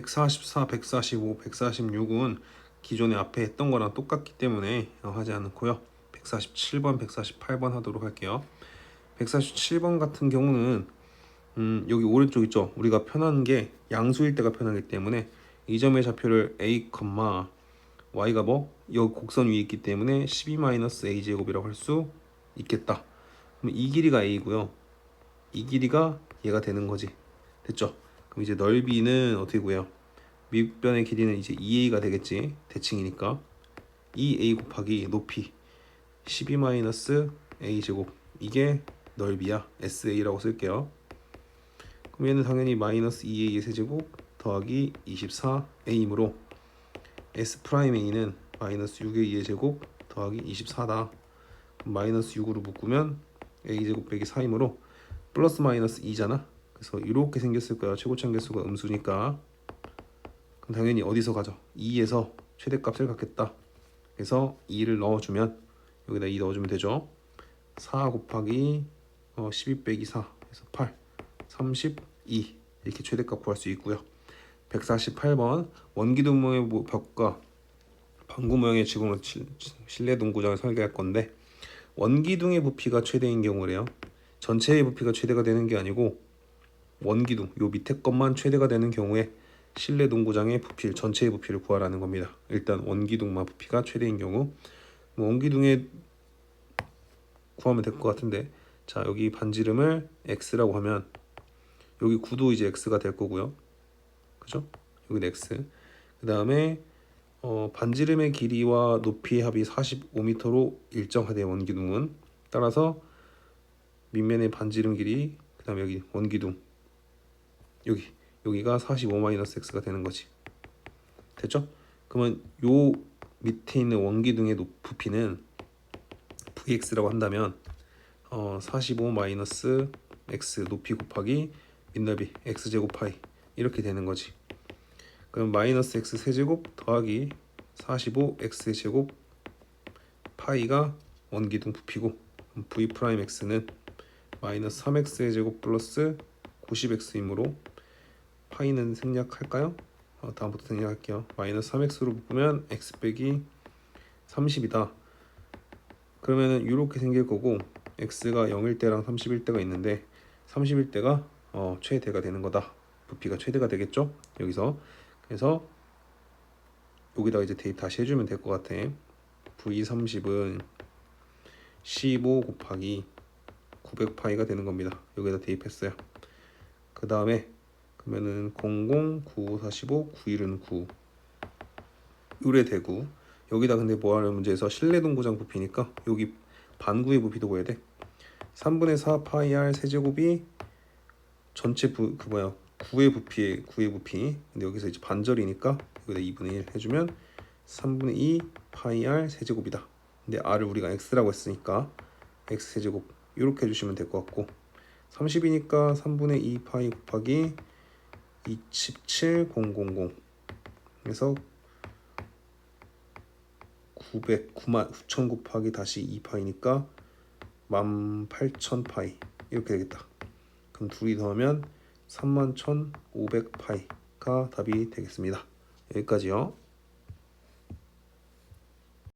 144, 145, 146은 기존에 앞에 했던 거랑 똑같기 때문에 어, 하지 않고요. 147번, 148번 하도록 할게요. 147번 같은 경우는 음, 여기 오른쪽 있죠. 우리가 편한 게 양수일 때가 편하기 때문에 이 점의 좌표를 a, y가 뭐? 여기 곡선 위에 있기 때문에 12-a 제곱이라고 할 수 있겠다. 그럼 이 길이가 a고요. 이 길이가 얘가 되는 거지. 됐죠? 그럼 이제 넓이는 어떻게 구해요? 밑변의 길이는 이제 2a가 되겠지. 대칭이니까. 2a 곱하기 높이 12-a 제곱 이게 넓이야. sa라고 쓸게요. 그럼 얘는 당연히 마이너스 2a의 세제곱 더하기 24a이므로 s 프라임 a는 마이너스 6의 2의 제곱 더하기 24다. 마이너스 6으로 묶으면 a 제곱 빼기 4이므로 플러스 마이너스 2잖아. 그래서 이렇게 생겼을 거야. 최고점 개수가 음수니까. 그럼 당연히 어디서 가죠? 2에서 최대값을 갖겠다. 그래서 2를 넣어주면 여기다 2 넣어주면 되죠. 4 곱하기 어, 12 빼기 4 그래서 8 32 이렇게 최대값 구할 수 있고요. 148번 원기둥 모의 벽과 방구 모양의 지붕으로 실- 실내 농구장을 설계할 건데 원기둥의 부피가 최대인 경우래요. 전체의 부피가 최대가 되는 게 아니고 원기둥 요 밑에 것만 최대가 되는 경우에 실내 농구장의 부피를 전체의 부피를 구하라는 겁니다. 일단 원기둥만 부피가 최대인 경우 뭐 원기둥의 구하면 될 것 같은데 자 여기 반지름을 x라고 하면 여기 9도 이제 x가 될 거고요. 그죠? 여기는 x. 그 다음에 어, 반지름의 길이와 높이의 합이 45m로 일정하대요 원기둥은. 따라서 밑면의 반지름 길이 그 다음에 여기 원기둥 여기 여기가 45-x가 되는 거지. 됐죠? 그러면 요 밑에 있는 원기둥의 높- 부피는 vx라고 한다면 어, 45-x 높이 곱하기 밑넓이 x 제곱 파이 이렇게 되는 거지. 그럼 마이너스 x 세제곱 더하기 45 x 제곱 파이가 원기둥 부피고 v 프라임 x는 마이너스 3x 제곱 플러스 90x이므로 파이는 생략할까요? 어, 다음부터 생략할게요. 마이너스 3x로 묶으면 x 빼기 30이다. 그러면은 이렇게 생길 거고 x가 0일 때랑 30일 때가 있는데 30일 때가 어, 최대가 되는 거다. 부피가 최대가 되겠죠? 여기서 그래서 여기다가 이제 대입 다시 해주면 될 것 같아. V30은 15 곱하기 900파이가 되는 겁니다. 여기다 대입했어요. 그 다음에 그러면은 00, 95, 45, 91은 9 요래 대구. 여기다 근데 뭐 하는 문제에서 실내 동구장 부피니까 여기 반구의 부피도 구해야 돼. 3분의 4 파이 r 세제곱이 전체 부, 그 뭐야 9의 부피의 9의 부피. 근데 여기서 이제 반절이니까 여기다 2분의 1 해주면 3분의 2 파이 r 세제곱이다. 근데 r을 우리가 x라고 했으니까 x 세제곱 이렇게 해주시면 될 것 같고. 30이니까 3분의 2 파이 곱하기 27000 그래서 900 9만 9천 곱하기 다시 2 파이니까 18,000 파이 이렇게 되겠다. 그럼 둘이 더하면 31,500 파이가 답이 되겠습니다. 여기까지요.